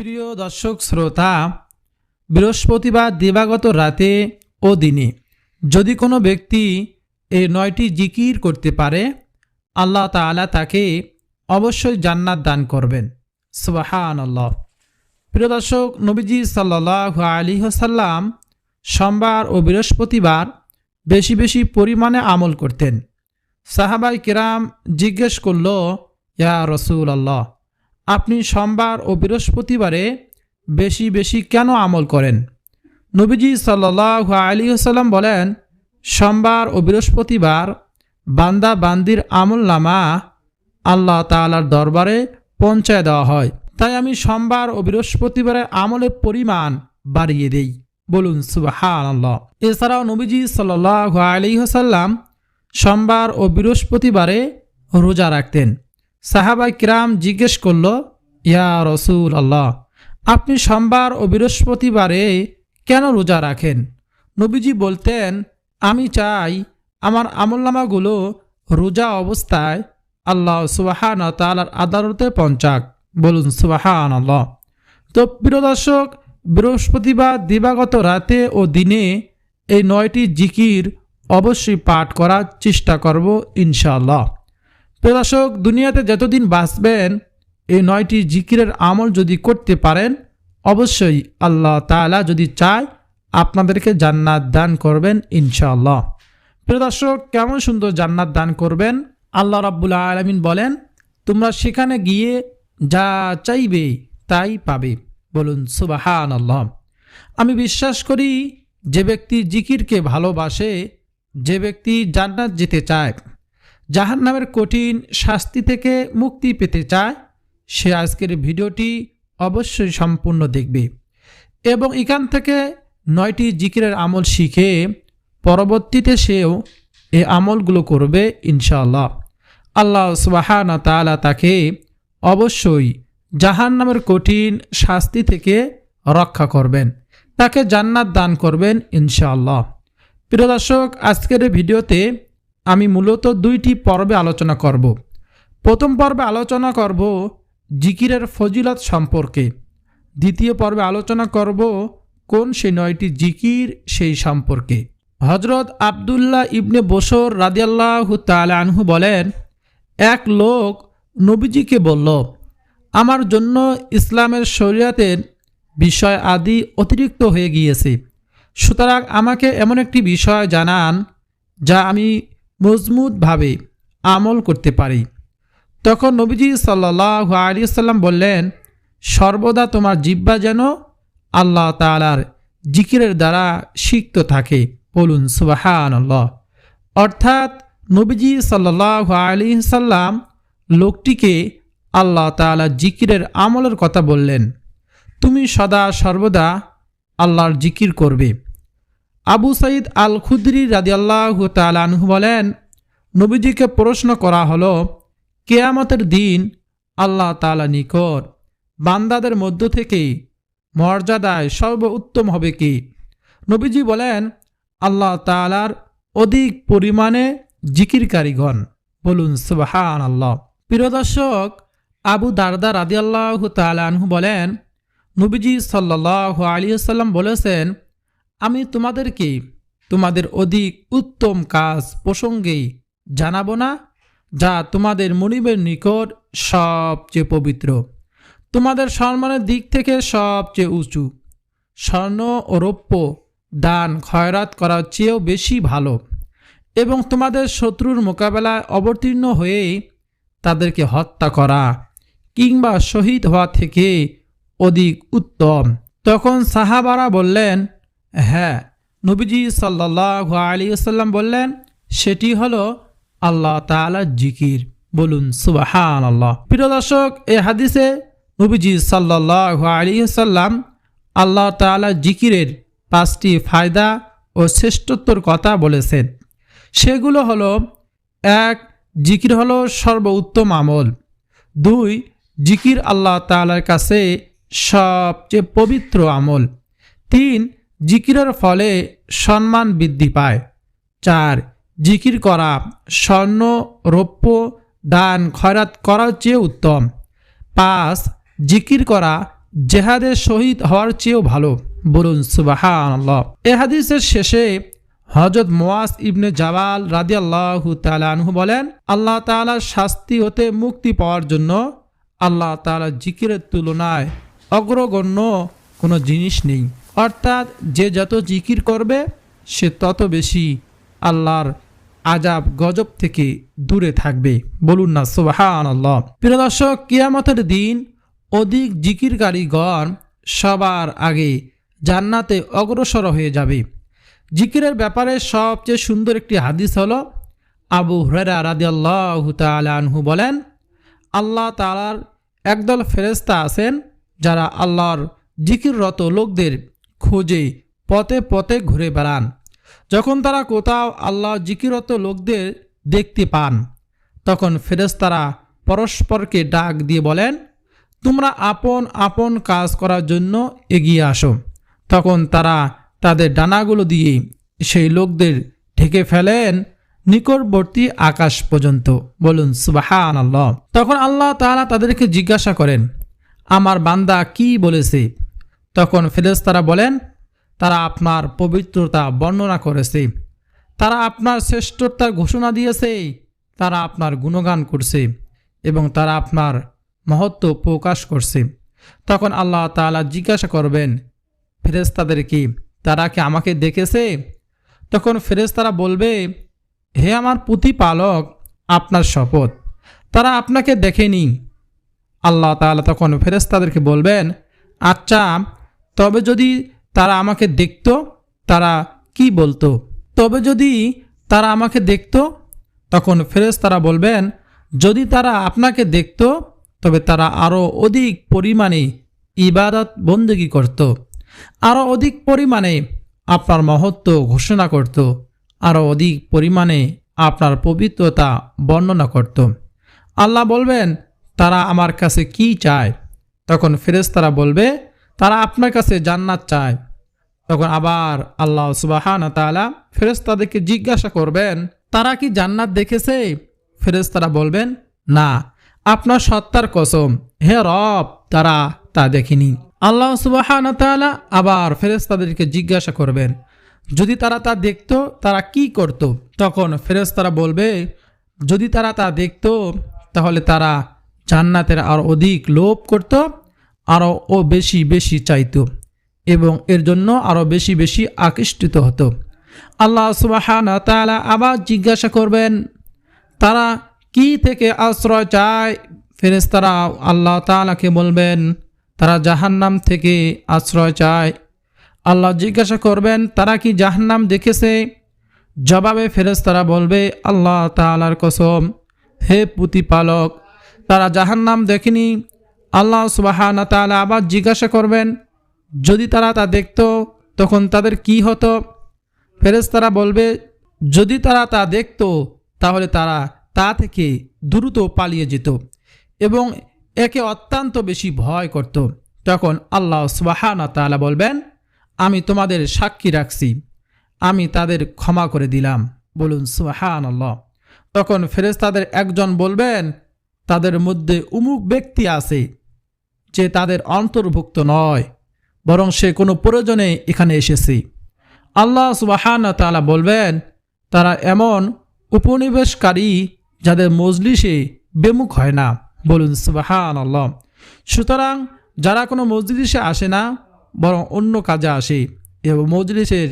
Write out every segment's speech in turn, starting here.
প্রিয় দর্শক, শ্রোতা, বৃহস্পতিবার দিবাগত রাতে ও দিনে যদি কোনো ব্যক্তি এই নয়টি জিকির করতে পারে, আল্লাহ তাআলা তাকে অবশ্যই জান্নাত দান করবেন। সুবাহান আল্লাহ প্রিয় দর্শক, নবীজি সাল্লাহ আলী হাসাল্লাম সোমবার ও বৃহস্পতিবার বেশি বেশি পরিমাণে আমল করতেন। সাহাবাই কিরাম জিজ্ঞেস করল, ইয়া রসুল আল্লাহ আপনি সোমবার ও বৃহস্পতিবারে বেশি বেশি কেন আমল করেন? নবীজি সাল্লাহ আলী সাল্লাম বলেন, সোমবার ও বৃহস্পতিবার বান্দা বান্দির আমল নামা আল্লাহ তালার দরবারে পৌঁছায় দেওয়া হয়। তাই আমি সোমবার ও বৃহস্পতিবারে আমলের পরিমাণ বাড়িয়ে দেই। বলুন সুবাহান আল্লাহ এছাড়াও নবীজি সাল্লাহ আলী সাল্লাম সোমবার ও বৃহস্পতিবারে রোজা রাখতেন। সাহাবাই কিরাম জিজ্ঞেস করল, ইয়া রসুল আল্লাহ আপনি সোমবার ও বৃহস্পতিবারে কেন রোজা রাখেন? নবীজি বলতেন, আমি চাই আমার আমলনামাগুলো রোজা অবস্থায় আল্লাহ সুবাহান তালার আদালতে পঞ্চাক বলুন সুবাহান আল্লাহ তো প্রিয় দর্শক, বৃহস্পতিবার দিবাগত রাতে ও দিনে এই নয়টি জিকির অবশ্যই পাঠ করার চেষ্টা করব ইনশাআল্লাহ। প্রিয় দর্শক, দুনিয়াতে যতদিন বাঁচবেন, এই নয়টি জিকিরের আমল যদি করতে পারেন, অবশ্যই আল্লাহ তাআলা যদি চায়, আপনাদেরকে জান্নাত দান করবেন ইনশাআল্লাহ। প্রিয় দর্শক, কেমন সুন্দর জান্নাত দান করবেন? আল্লাহ রাব্বুল আলমিন বলেন, তোমরা সেখানে গিয়ে যা চাইবে তাই পাবে। বলুন সুবাহান আল্লাহ আমি বিশ্বাস করি, যে ব্যক্তি জিকিরকে ভালোবাসে, যে ব্যক্তি জান্নাত যেতে চায় জাহান নামের কঠিন শাস্তি থেকে মুক্তি পেতে চায়, সে আজকের ভিডিওটি অবশ্যই সম্পূর্ণ দেখবে এবং এখান থেকে নয়টি জিকিরের আমল শিখে পরবর্তীতে সেও এই আমলগুলো করবে ইনশাআল্লাহ। আল্লাহ সুবাহানা তালা তাকে অবশ্যই জাহান নামের কঠিন শাস্তি থেকে রক্ষা করবেন, তাকে জান্নাত দান করবেন ইনশাআল্লাহ। প্রিয় দর্শক, আজকের ভিডিওতে আমি মূলত দুইটি পর্বে আলোচনা করব। প্রথম পর্বে আলোচনা করব জিকিরের ফজিলত সম্পর্কে। দ্বিতীয় পর্বে আলোচনা করব কোন সেই নয়টি জিকির সেই সম্পর্কে। হজরত আবদুল্লাহ ইবনে বসর রাদিয়াল্লাহ তালা আনহু বলেন, এক লোক নবীজিকে বলল, আমার জন্য ইসলামের শরীয়তের বিষয় আদি অতিরিক্ত হয়ে গিয়েছে। সুতরাং আমাকে এমন একটি বিষয় জানান যা আমি মজবুতভাবে আমল করতে পারি। তখন নবীজি সাল্লাহ আলী সাল্লাম বললেন, সর্বদা তোমার জিব্বা যেন আল্লাহ তালার জিকিরের দ্বারা সিক্ত থাকে। বলুন সুবাহান অর্থাৎ নবীজি সাল্লাহ আলী সাল্লাম লোকটিকে আল্লাহ তালা জিকিরের আমলের কথা বললেন, তুমি সদা সর্বদা আল্লাহর জিকির করবে। আবু সাইদ আল খুদ্রি রাদিয়াল্লাহ তালানহু বলেন, নবীজিকে প্রশ্ন করা হলো, কেয়ামতের দিন আল্লাহ তালা নিকট বান্দাদের মধ্য থেকে মর্যাদায় সর্বোত্তম হবে কি? নবীজি বলেন, আল্লাহ তালার অধিক পরিমাণে জিকিরকারীগণ। বলুন সুবাহান আল্লাহ প্রিয় দর্শক, আবু দারদা রাদিয়াল্লাহ তালানহু বলেন, নবীজি সাল্লাহ আলিয়াল্লাম বলেছেন আমি তোমাদেরকে তোমাদের অধিক উত্তম কাজ প্রসঙ্গে জানাব না, যা তোমাদের মনিবের নিকট সবচেয়ে পবিত্র। তোমাদের সম্মানের দিক থেকে সবচেয়ে উঁচু। স্বর্ণ ও রৌপ্য দান খয়রাত করার চেয়েও বেশি ভালো। এবং তোমাদের শত্রুর মোকাবেলায় অবতীর্ণ হয়ে তাদেরকে হত্যা করা কিংবা শহীদ হওয়া থেকে অধিক উত্তম। তখন সাহাবারা বললেন হ্যাঁ নবীজি সাল্লাহ আলী সাল্লাম বললেন, সেটি হলো আল্লাহ তালা জিকির। বলুন সুবাহান আল্লাহ প্রিয় দর্শক, এ হাদিসে নবীজি সাল্লাহ আলী সাল্লাম আল্লাহ তালা জিকিরের পাঁচটি ফায়দা ও শ্রেষ্ঠত্বর কথা বলেছেন। সেগুলো হলো, এক, জিকির হলো সর্বোত্তম আমল। দুই, জিকির আল্লাহ তালার কাছে সবচেয়ে পবিত্র আমল। তিন জিকিরের ফলে সম্মান বৃদ্ধি পায়। চার, জিকির করা, স্বর্ণ, রৌপ্য, দান, খয়রাত করার চেয়ে উত্তম। পাঁচ, জিকির করা, জেহাদের শহীদ হওয়ার চেয়েও ভালো। বলুন সুবাহান আল্লাহ এ হাদিসের শেষে হজরত মোয়াস ইবনে জাবাল রাদি আল্লাহ তালানহু বলেন, আল্লাহ তালার শাস্তি হতে মুক্তি পাওয়ার জন্য আল্লাহ তালা জিকিরের তুলনায় অগ্রগণ্য কোনো জিনিস নেই। অর্থাৎ যে যত জিকির করবে, সে তত বেশি আল্লাহর আজাব গজব থেকে দূরে থাকবে। বলুন না সুবাহান আল্লাহ প্রিয় দর্শক, কিয়ামতের দিন অধিক জিকিরকারীগণ সবার আগে জান্নাতে অগ্রসর হয়ে যাবে। জিকিরের ব্যাপারে সবচেয়ে সুন্দর একটি হাদিস হল, আবু হরেরা রাদি আল্লাহ আনহু বলেন, আল্লাহ তালার একদল ফেরেস্তা আছেন যারা আল্লাহর জিকিররত লোকদের খোঁজে পথে পথে ঘুরে বেড়ান। যখন তারা কোথাও আল্লাহ জিকিরত লোকদের দেখতে পান, তখন ফেরেস্তারা পরস্পরকে ডাক দিয়ে বলেন, তোমরা আপন আপন কাজ করার জন্য এগিয়ে আসো। তখন তারা তাদের ডানাগুলো দিয়ে সেই লোকদের ঢেকে ফেলেন নিকটবর্তী আকাশ পর্যন্ত। বলুন সুবাহান আল্লাহ তখন আল্লাহ তাআলা তাদেরকে জিজ্ঞাসা করেন, আমার বান্দা কি বলেছে? তখন ফেরেস্তারা বলেন, তারা আপনার পবিত্রতা বর্ণনা করেছে। তারা আপনার শ্রেষ্ঠতার ঘোষণা দিয়েছে। তারা আপনার গুণগান করছে এবং তারা আপনার মহত্ব প্রকাশ করছে। তখন আল্লাহ তাআলা জিজ্ঞাসা করবেন ফেরেস্তাদেরকে তারা কি আমাকে দেখেছে? তখন ফেরেস্তারা বলবে, হে আমার প্রতিপালক, আপনার শপথ। তারা আপনাকে দেখেনি। আল্লাহ তাআলা তখন ফেরেস্তাদেরকে বলবেন আচ্ছা তবে যদি তারা আমাকে দেখত, তারা কি বলতো? তবে যদি তারা আমাকে দেখত, তখন ফেরেশতারা বলবেন, যদি তারা আপনাকে দেখত, তবে তারা আরও অধিক পরিমাণে ইবাদত বন্দেগি করত আরও অধিক পরিমাণে আপনার মহত্ব ঘোষণা করত আরও অধিক পরিমাণে আপনার পবিত্রতা বর্ণনা করত। আল্লাহ বলবেন, তারা আমার কাছে কি চায়? তখন ফেরেশতারা বলবে তারা আপনার কাছে জান্নাত চায়। তখন আবার আল্লাহ সুবাহান তালা ফেরেস্তাদেরকে জিজ্ঞাসা করবেন, তারা কি জান্নাত দেখেছে? ফেরেস্তারা বলবেন, না, আপনার সত্তার কসম। হে রব, তারা তা দেখেনি। আল্লাহ সুবাহান তালা আবার ফেরেস্তাদেরকে জিজ্ঞাসা করবেন, যদি তারা তা দেখত, তারা কি করত? তখন ফেরেস্তারা বলবে, যদি তারা তা দেখত, তাহলে তারা জান্নাতের আর অধিক লোভ করত আরও ও বেশি বেশি চাইতো এবং এর জন্য আরও বেশি বেশি আকৃষ্টিত হতো। আল্লাহ সুবাহান তালা আবার জিজ্ঞাসা করবেন, তারা কি থেকে আশ্রয় চায়? ফেরেস্তারা আল্লাহ তালাকে বলবেন, তারা জাহান্নাম থেকে আশ্রয় চায়। আল্লাহ জিজ্ঞাসা করবেন, তারা কি জাহান্নাম দেখেছে? জবাবে ফেরেস্তারা বলবে, আল্লাহ তালার কসম, হে প্রতিপালক, তারা জাহান্নাম দেখেনি। আল্লাহ সুবাহান তালা আবার জিজ্ঞাসা করবেন, যদি তারা তা দেখত, তখন তাদের কি হতো? ফেরেশতারা বলবে, যদি তারা তা দেখত, তাহলে তারা তা থেকে দ্রুত পালিয়ে যেত এবং একে অত্যন্ত বেশি ভয় করত। তখন আল্লাহ সুবাহানা তালা বলবেন, আমি তোমাদের সাক্ষী রাখছি, আমি তাদের ক্ষমা করে দিলাম। বলুন সুবাহান আল্লাহ তখন ফেরেশতাদের একজন বলবেন, তাদের মধ্যে উমুক ব্যক্তি আছে যে তাদের অন্তর্ভুক্ত নয়, বরং সে কোনো প্রয়োজনে এখানে এসেছে। আল্লাহ সুবাহান তালা বলবেন, তারা এমন উপনিবেশকারী যাদের মজলিসে বেমুখ হয় না। বলুন সুবাহান আল্লাহ সুতরাং যারা কোনো মজলিসে আসে না, বরং অন্য কাজে আসে, এবং মজলিসের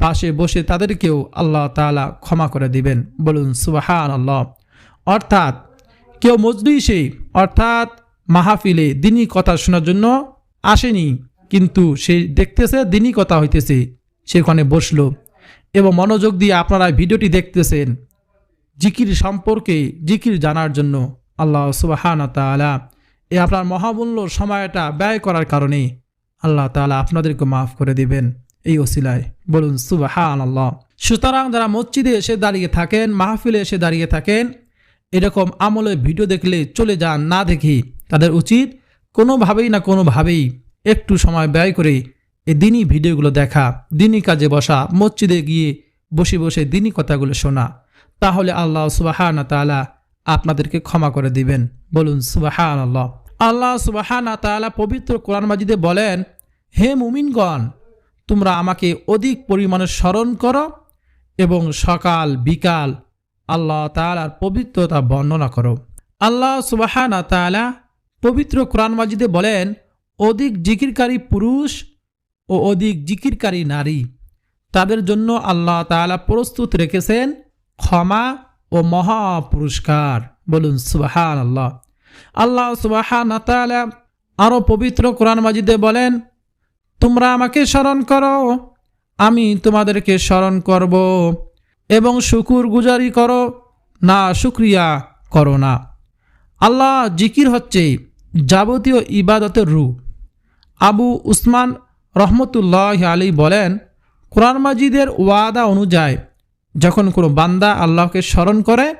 পাশে বসে তাদেরকেও আল্লাহ তালা ক্ষমা করে দিবেন। বলুন সুবাহান আল্লাহ অর্থাৎ কেউ মজলিসে, অর্থাৎ মাহফিলে দিনই কথা শোনার জন্য আসেনি, কিন্তু সে দেখতেছে দিনই কথা হইতেছে। সেখানে বসল এবং মনোযোগ দিয়ে আপনারা ভিডিওটি দেখতেছেন। জিকির সম্পর্কে জিকির জানার জন্য আল্লাহ সুবাহান তালা এ আপনার মহামূল্য সময়টা ব্যয় করার কারণে আল্লাহ তালা আপনাদেরকে মাফ করে দিবেন। এই ওসিলায় বলুন সুবাহান আল্লাহ সুতরাং যারা মসজিদে এসে দাঁড়িয়ে থাকেন, মাহফিলে এসে দাঁড়িয়ে থাকেন, এরকম আমলে ভিডিও দেখলে চলে যান না দেখি। তাদের উচিত কোনোভাবেই না কোনোভাবেই একটু সময় ব্যয় করে এই দিনই ভিডিওগুলো দেখা দিনই কাজে বসা, মসজিদে গিয়ে বসে বসে দিনই কথাগুলো শোনা। তাহলে আল্লাহ সুবাহান তালা আপনাদেরকে ক্ষমা করে দিবেন। বলুন সুবাহান আল্লাহ আল্লাহ সুবাহানা তাআলা পবিত্র কোরআন মাজিদে বলেন, হে মুমিনগণ, তোমরা আমাকে অধিক পরিমাণে স্মরণ করো এবং সকাল, বিকাল আল্লাহ তাআলার পবিত্রতা বর্ণনা করো। আল্লাহ সুবাহানা তাআলা পবিত্র কোরআন মাজিদে বলেন, অধিক জিকিরকারী পুরুষ ও অধিক জিকিরকারী নারী। তাদের জন্য আল্লাহ তাআলা প্রস্তুত রেখেছেন ক্ষমা ও মহা পুরস্কার। বলুন সুবাহান আল্লাহ আল্লাহ সুবাহান আরও পবিত্র কোরআন মাজিদে বলেন, তোমরা আমাকে স্মরণ করো, আমি তোমাদেরকে স্মরণ করব এবং শুকুর গুজারি করো। না, শুক্রিয়া করো না। আল্লাহ জিকির হচ্ছে যাবতীয় ইবাদতের রু আবু উসমান রহমতুল্লাহ আলী বলেন, কোরআন মাজিদের ওয়াদা অনুযায়ী যখন কোনো বান্দা আল্লাহকে স্মরণ করে,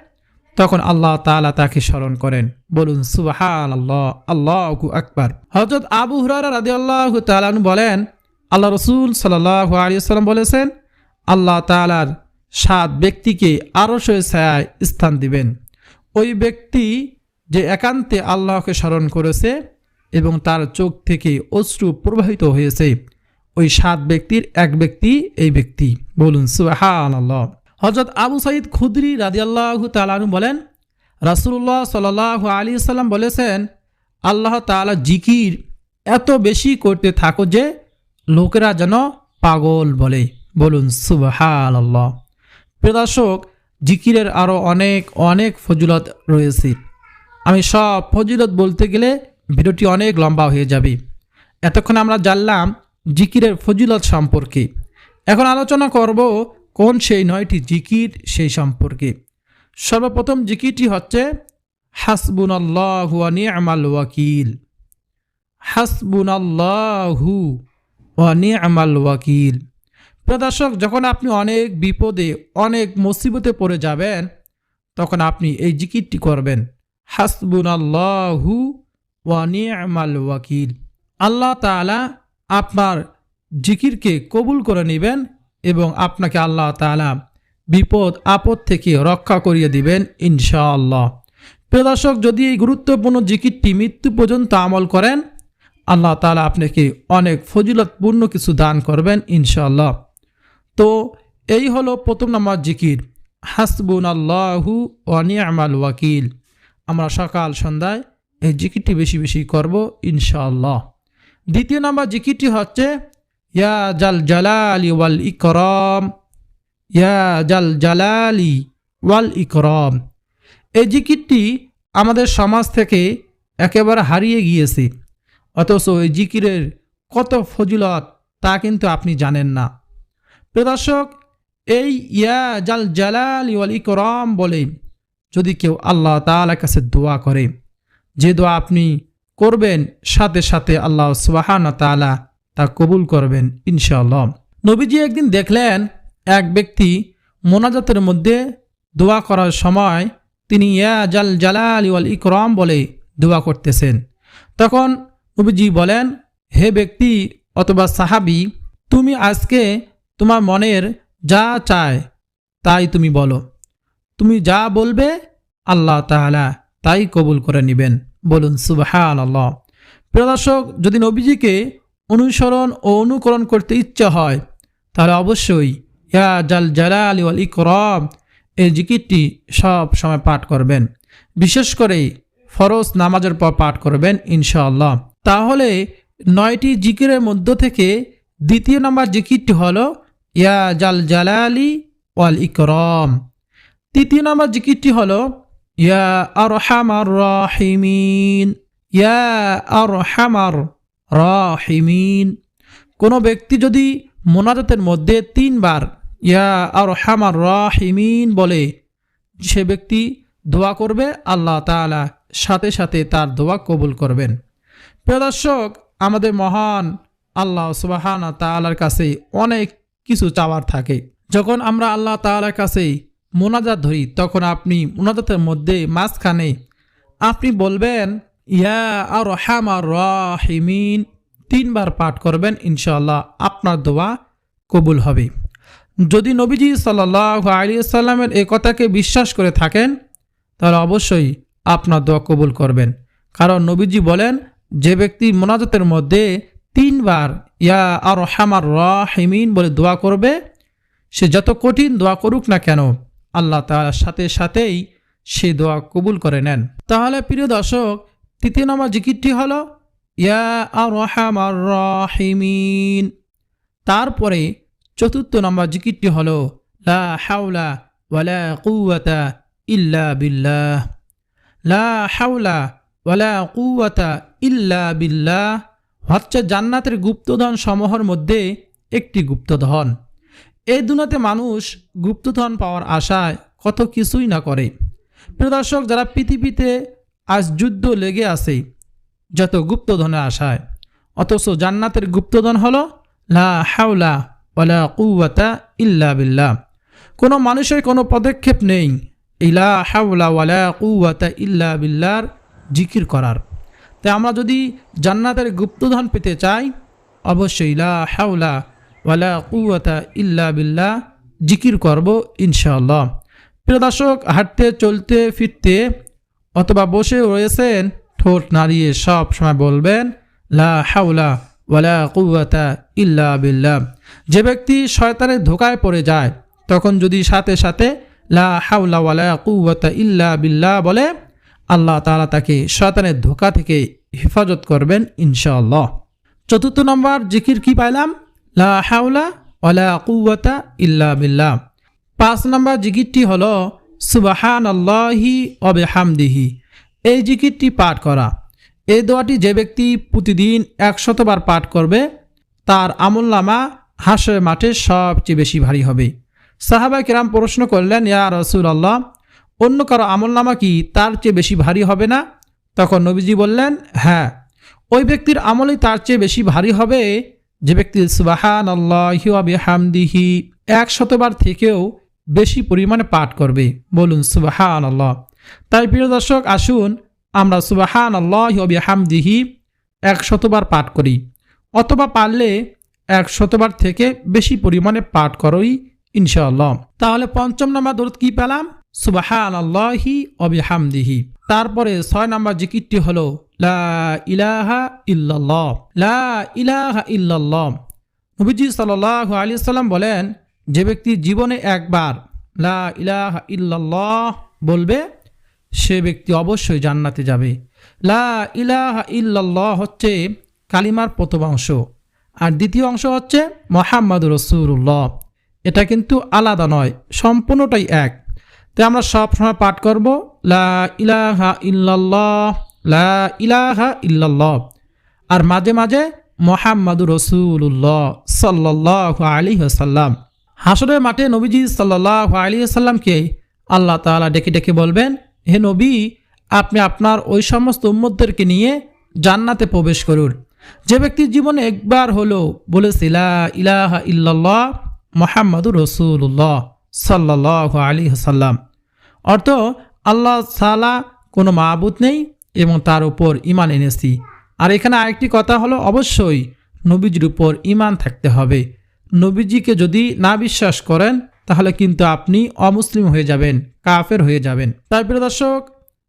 তখন আল্লাহ তাআলা তাকে স্মরণ করেন। বলুন সুবাহান আল্লাহ আল্লাহ আকবার। হজরত আবু হুরারা রাদি আল্লাহ তালান বলেন, আল্লাহ রসুল সাল্লাহ আলিয়াল্লাম বলেছেন, আল্লাহ তালার সাত ব্যক্তিকে আরও ছায় স্থান দিবেন। ওই ব্যক্তি যে একান্তে আল্লাহকে স্মরণ করেছে এবং তার চোখ থেকে অশ্রু প্রবাহিত হয়েছে, ওই সাত ব্যক্তির এক ব্যক্তি এই ব্যক্তি। বলুন সুহান আল্লাহ হজরত আবু সাইদ খুদরি রাদিয়াল্লাহ তালানু বলেন রাসুল্লাহ সাল্লাহ আলী সাল্লাম বলেছেন, আল্লাহ তালা জিকির এত বেশি করতে থাকো যে লোকেরা যেন পাগল বলে। বলুন সুবহান আল্লাহ প্রদর্শক জিকিরের আরও অনেক অনেক ফজিলত রয়েছে। আমি সব ফজিলত বলতে গেলে ভিডিওটি অনেক লম্বা হয়ে যাবে। এতক্ষণ আমরা জানলাম জিকিরের ফজিলত সম্পর্কে। এখন আলোচনা করব কোন সেই নয়টি জিকির সেই সম্পর্কে। সর্বপ্রথম জিকিরটি হচ্ছে হাসবুন আল্লাহু আমাল ওয়াকিল। হাসবুন আল্লাহু আমাল ওয়াকিল। প্রদর্শক যখন আপনি অনেক বিপদে, অনেক মুসিবতে পড়ে যাবেন, তখন আপনি এই জিকিরটি করবেন। হাসবুন আল্লাহু আমাল ওয়াকিল। আল্লাহ তালা আপনার জিকিরকে কবুল করে নেবেন এবং আপনাকে আল্লাহ তালা বিপদ, আপদ থেকে রক্ষা করিয়ে দিবেন ইনশাআল্লাহ। প্রিয় দর্শক, যদি এই গুরুত্বপূর্ণ জিকিরটি মৃত্যু পর্যন্ত আমল করেন, আল্লাহ তালা আপনাকে অনেক ফজিলতপূর্ণ কিছু দান করবেন ইনশাআল্লাহ। তো এই হলো প্রথম নাম্বার জিকির হাসবুন আল্লাহু ওয়ানিয়ামাল ওয়াকিল। আমরা সকাল সন্ধ্যায় এই জিকিরটি বেশি বেশি করব ইনশাআল্লাহ। দ্বিতীয় নাম্বার জিকিরটি হচ্ছে, ইয়া জাল জালালি ওয়াল ইকরম, ইয়া জাল জালালি ওয়াল ইকরম। এই জিকিরটি আমাদের সমাজ থেকে একেবারে হারিয়ে গিয়েছে। অথচ এই জিকিরের কত ফজিলত তা কিন্তু আপনি জানেন না। প্রদর্শক এই ইয়া জাল জালালি ওয়াল ইকরম বলে যদি কেউ আল্লাহ তাআলার কাছে দোয়া করে, যে দোয়া আপনি করবেন, সাথে সাথে আল্লাহ সুবাহান তালা তা কবুল করবেন, ইনশাআল্লাহ। নবীজি একদিন দেখলেন, এক ব্যক্তি মোনাজাতের মধ্যে দোয়া করার সময় তিনি ইয়া জাল জালাল ওয়াল ইকরম বলে দোয়া করতেছেন। তখন নবীজি বলেন, হে ব্যক্তি অথবা সাহাবি, তুমি আজকে তোমার মনের যা চায় তাই তুমি বলো। তুমি যা বলবে আল্লাহ তাআলা তাই কবুল করে নেবেন। বলুন সুবহান আল্লাহ প্রিয় দর্শক, যদি নবীজিকে অনুসরণ ও অনুকরণ করতে ইচ্ছা হয়, তাহলে অবশ্যই ইয়া জাল জালাল ওয়াল ইকরম এই জিকিরটি সব সময় পাঠ করবেন। বিশেষ করে ফরজ নামাজের পর পাঠ করবেন, ইনশাআল্লাহ। তাহলে নয়টি জিকিরের মধ্য থেকে দ্বিতীয় নম্বর জিকিরটি হলো ইয়া জাল জালালি ওয়াল ইকরম। তৃতীয় নম্বর জিকিরটি হলো, ইয়া আর হামার রাহিমিন, ইয়া আর হামার রাহিমিন। কোনো ব্যক্তি যদি মোনাজাতের মধ্যে তিনবার ইয়া আর হামার রাহিমিন বলে, সে ব্যক্তি দোয়া করবে, আল্লাহ তালা সাথে সাথে তার দোয়া কবুল করবেন। প্রিয় দর্শক, আমাদের মহান আল্লাহ সুবাহানা তালার কাছে অনেক কিছু চাওয়ার থাকে। যখন আমরা আল্লাহ তালার কাছে মোনাজাত ধরি, তখন আপনি মোনাজাতের মধ্যে মাঝখানে আপনি বলবেন, ইয়া আর হামার রাহিমিন, তিনবার পাঠ করবেন ইনশাল্লাহ আপনার দোয়া কবুল হবে। যদি নবীজি সাল্লাহ আলিয়াল্লামের এ কথাকে বিশ্বাস করে থাকেন, তাহলে অবশ্যই আপনার দোয়া কবুল করবেন। কারণ নবীজি বলেন, যে ব্যক্তি মোনাজাতের মধ্যে তিনবার ইয়া আর হামার রাহিমিন বলে দোয়া করবে, সে যত কঠিন দোয়া করুক না কেন আল্লাহ তাআলার সাথে সাথেই সে দোয়া কবুল করে নেন। তাহলে প্রিয় দর্শক, তৃতীয় নম্বর জিকিরটি হলো, ইয়া আর তারপরে চতুর্থ নম্বর জিকিরটি হলো, লা হাওলা ইল্লা লা হাওলা ইল্লা হচ্ছে জান্নাতের গুপ্তধন সমূহের মধ্যে একটি গুপ্তধন। এই দুনাতে মানুষ গুপ্তধন পাওয়ার আশায় কত কিছুই না করে। প্রদর্শক যারা পৃথিবীতে আজ যুদ্ধ লেগে আছে যত গুপ্তধনের আশায়, অথচ জান্নাতের গুপ্তধন হলো লা হাওলা ওলা কুওয়াতা ইল্লা বিল্লা কোনো মানুষের কোনো পদক্ষেপ নেই ইলা হাওলা ওয়ালা কুওয়াতা ইল্লা বিল্লাহর জিকির করার। তাই আমরা যদি জান্নাতের গুপ্তধন পেতে চাই, অবশ্যই লা হাওলা ওয়ালা কুওয়াতা ইল্লা বিল্লা জিকির করব ইনশাআল্লাহ। প্রিয় দর্শক, হাঁটতে, চলতে, ফিরতে অথবা বসে রয়েছেন, ঠোঁট নাড়িয়ে সব সময় বলবেন, লা হাওলা ওয়ালা কুওয়াতা ইল্লা বিল্লা যে ব্যক্তি শয়তানের ধোকায় পড়ে যায়, তখন যদি সাথে সাথে লা হাওলা ওয়ালা কুওয়াতা ইল্লা বিল্লা বলে, আল্লাহ তাআলা তাকে শয়তানের ধোকা থেকে হেফাজত করবেন ইনশাআল্লাহ। চতুর্থ নম্বর, জিকির কি পাইলাম? লা হাওলা বিল্লাহ। পাঁচ নম্বর জিকিরটি হল সুবাহান আল্লাহি অবে হামদিহি এই জিকিরটি পাঠ করা। এই দোয়াটি যে ব্যক্তি প্রতিদিন একশতবার পাঠ করবে, তার আমলনামা হাসের মাঠে সবচেয়ে বেশি ভারী হবে। সাহাবা কিরাম প্রশ্ন করলেন, ইয়া রসুল আল্লাহ অন্য কারও আমলনামা কি তার চেয়ে বেশি ভারী হবে না? তখন নবীজি বললেন হ্যাঁ। ওই ব্যক্তির আমলই তার চেয়ে বেশি ভারী হবে যে ব্যক্তি সুবাহান আল্লাহ হামদিহি এক শতবার থেকেও বেশি পরিমাণে পাঠ করবে, বলুন সুবাহান আল্লাহ তাই প্রিয় দর্শক, আসুন আমরা সুবাহান আল্লাহ হামদিহি এক শতবার পাঠ করি, অথবা পারলে এক শতবার থেকে বেশি পরিমাণে পাঠ করোই, ইনশাআল্লাহ। তাহলে পঞ্চম নাম্বার দরুদ কি পেলাম? সুবাহান আল্লাহি অবিহামদিহি তারপরে ছয় নম্বর জিকিরটি হলো, লা ইলাহা লা ইলাহা নবীজি সাল্লাহ আলী সাল্লাম বলেন, যে ব্যক্তি জীবনে একবার লা ইলাহা ইল্লাল্লাহ বলবে, সে ব্যক্তি অবশ্যই জান্নাতে যাবে। লা ইলাহা ইল্লাল্লাহ হচ্ছে কালিমার প্রথম অংশ, আর দ্বিতীয় অংশ হচ্ছে মোহাম্মদ রসুল্লাহ এটা কিন্তু আলাদা নয়, সম্পূর্ণটাই এক। তাই আমরা সব সময় পাঠ করব, লা ইলাহা ইল্লাল্লাহ, লা ইলাহা আর মাঝে মাঝে মোহাম্মদুর রসুল্লাহ সাল্লাহ আলী সাল্লাম হাসরের মাঠে নবীজি সাল্লাহ আলী সাল্লামকে আল্লাহ তাআলা ডেকে ডেকে বলবেন, হে নবী, আপনি আপনার ওই সমস্ত উম্মতদেরকে নিয়ে জান্নাতে প্রবেশ করুন। যে ব্যক্তির জীবনে একবার হলো বলেছে, লা ইলাহা ইল্লাল্লাহ, মোহাম্মদুর রসুল্লাহ সাল্লাহ আলী সাল্লাম অর্থ, আল্লাহ সালা কোনো মাহবুদ নেই এবং তার উপর ইমান এনেছি। আর এখানে আরেকটি কথা হলো, অবশ্যই নবীজির উপর ইমান থাকতে হবে। নবীজিকে যদি না বিশ্বাস করেন, তাহলে কিন্তু আপনি অমুসলিম হয়ে যাবেন, কাফের হয়ে যাবেন। তাই প্রিয় দর্শক,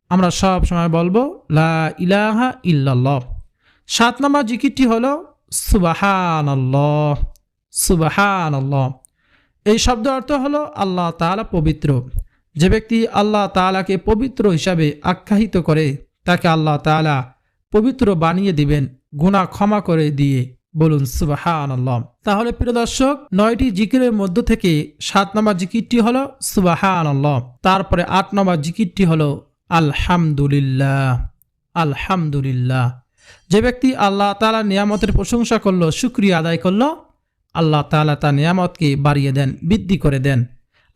আমরা সব সময় বলব, লা ইলাহা ইল্লাল্লাহ। সাত নম্বর জিকিরটি হলো সুবাহান আল্লাহ সুবাহান আল্লাহ এই শব্দ অর্থ হলো আল্লাহ তাআলা পবিত্র। যে ব্যক্তি আল্লাহ তাআলাকে পবিত্র হিসাবে আখ্যায়িত করে, তাকে আল্লাহ তাআলা পবিত্র বানিয়ে দিবেন গুণা ক্ষমা করে দিয়ে। বলুন সুবাহান আল্লাহ তাহলে প্রিয় দর্শক, নয়টি জিকিরের মধ্য থেকে সাত নম্বর জিকিরটি হলো সুবাহান আল্লাহ তারপরে আট নম্বর জিকিরটি হলো আলহামদুলিল্লাহ আলহামদুলিল্লাহ। যে ব্যক্তি আল্লাহ তালা নিয়ামতের প্রশংসা করল, শুক্রিয়া আদায় করল আল্লাহ তালা তার নিয়ামতকে বাড়িয়ে দেন, বৃদ্ধি করে দেন।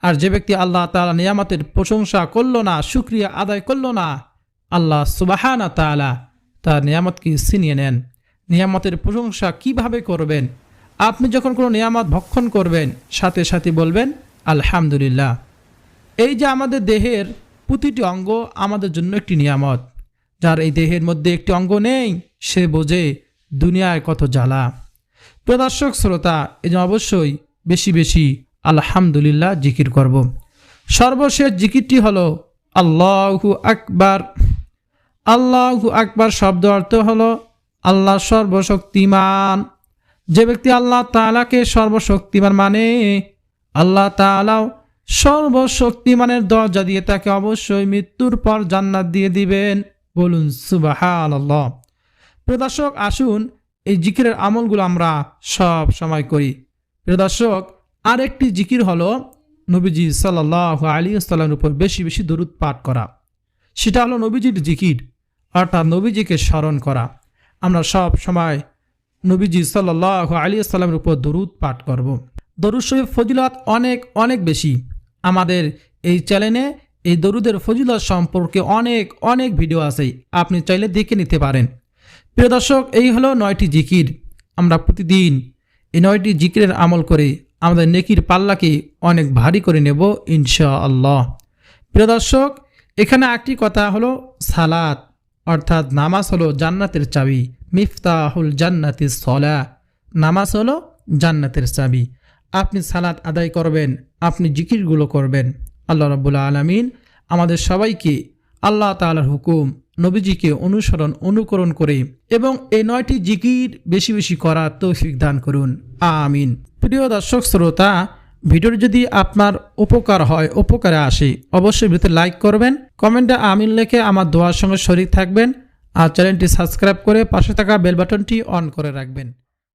আর যে ব্যক্তি আল্লাহ তালা নিয়ামতের প্রশংসা করল না, শুক্রিয়া আদায় করল না, আল্লাহ সুবাহানা তালা তার নিয়ামতকে ছিনিয়ে নেন। নিয়ামতের প্রশংসা কীভাবে করবেন? আপনি যখন কোনো নিয়ামত ভক্ষণ করবেন, সাথে সাথে বলবেন, আলহামদুলিল্লাহ। এই যে আমাদের দেহের প্রতিটি অঙ্গ আমাদের জন্য একটি নিয়ামত, যার এই দেহের মধ্যে একটি অঙ্গ নেই, সে বোঝে দুনিয়ায় কত জ্বালা। প্রদর্শক শ্রোতা, এই জন্য অবশ্যই বেশি বেশি আলহামদুলিল্লাহ জিকির করব। সর্বশেষ জিকিরটি হলো, আল্লাহু আকবার। আল্লাহ আকবার শব্দ অর্থ হলো আল্লাহ সর্বশক্তিমান। যে ব্যক্তি আল্লাহ তাআলাকে সর্বশক্তিমান মানে আল্লাহ তাআলাও সর্বশক্তিমানের দরজা দিয়ে তাকে অবশ্যই মৃত্যুর পর জান্নাত দিয়ে দিবেন। বলুন সুবাহান আল্লাহ প্রিয় দর্শক, আসুন এই জিকিরের আমলগুলো আমরা সব সময় করি। প্রিয় দর্শক, আরেকটি জিকির হলো নবীজি সাল্লাহ আলী আসসালামের উপর বেশি বেশি দরুদ পাঠ করা। সেটা হলো নবীজির জিকির, অর্থাৎ নবীজিকে স্মরণ করা। আমরা সব সময় নবীজি সাল্লাহ আলী আসসালামের উপর দরুদ পাঠ করব। দরুদ শরীফ ফজিলত অনেক অনেক বেশি। আমাদের এই চ্যানেলে এই দরুদের ফজিলত সম্পর্কে অনেক অনেক ভিডিও আছে। আপনি চাইলে দেখে নিতে পারেন। প্রিয় দর্শক, এই হলো নয়টি জিকির আমরা প্রতিদিন। এই নয়টি জিকিরের আমল করে আমাদের নেকির পাল্লাকে অনেক ভারী করে নেব ইনশা আল্লাহ প্রিয় দর্শক, এখানে একটি কথা হলো সালাত, অর্থাৎ নামাজ হলো জান্নাতের চাবি, মিফতাহুল জান্নাতি সলা। নামাজ হলো জান্নাতের চাবি। আপনি সালাত আদায় করবেন, আপনি জিকিরগুলো করবেন। আল্লাহ রাবুল্লা আলমিন আমাদের সবাইকে আল্লাহ তালার হুকুম নবীজিকে অনুসরণ, অনুকরণ করে এবং এই নয়টি জিকির বেশি বেশি করার তৌফিক দান করুন। আমিন। প্রিয় দর্শক শ্রোতা, ভিডিওটি যদি আপনার উপকার হয়, উপকারে আসে, অবশ্যই ভিডিওতে লাইক করবেন, কমেন্টে আমিন লেখে আমার দোয়ার সঙ্গে শরীর থাকবেন, আর চ্যানেলটি সাবস্ক্রাইব করে পাশে থাকা বেল বাটনটি অন করে রাখবেন।